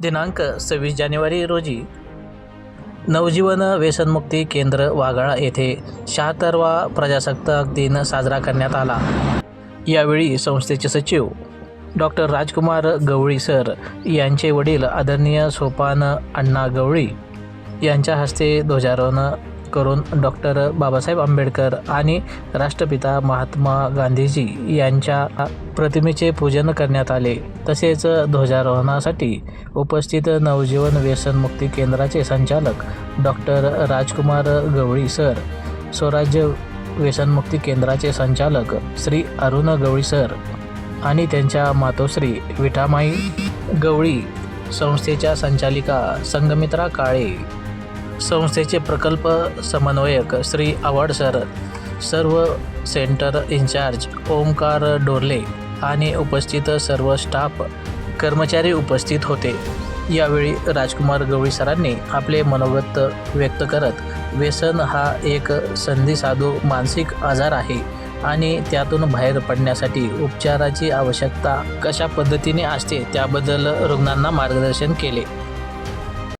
दिनांक सव्वीस जानेवारी रोजी नवजीवन व्यसनमुक्ती केंद्र वाघाळा येथे शहात्तरवा प्रजासत्ताक दिन साजरा करण्यात आला. यावेळी संस्थेचे सचिव डॉक्टर राजकुमार गवळी सर यांचे वडील आदरणीय सोपान अण्णा गवळी यांच्या हस्ते ध्वजारोहण करून डॉक्टर बाबासाहेब आंबेडकर आणि राष्ट्रपिता महात्मा गांधीजी यांच्या प्रतिमेचे पूजन करण्यात आले. तसेच ध्वजारोहणासाठी उपस्थित नवजीवन व्यसनमुक्ती केंद्राचे संचालक डॉक्टर राजकुमार गवळी सर स्वराज्य व्यसनमुक्ती केंद्राचे संचालक श्री अरुण गवळी सर आणि त्यांच्या मातोश्री विठामाई गवळी संस्थेच्या संचालिका संगमित्रा काळे संस्थेचे प्रकल्प समन्वयक श्री आवाड सर सर्व centre in charge Omkar Dorle आणि उपस्थित सर्व स्टाफ कर्मचारी उपस्थित होते. यावेळी राजकुमार गवळी सरांनी आपले मनोगत व्यक्त करत व्यसन हा एक संधीसाधू मानसिक आजार आहे आणि त्यातून बाहेर पडण्यासाठी उपचाराची आवश्यकता कशा पद्धतीने असते त्याबद्दल रुग्णांना मार्गदर्शन केले.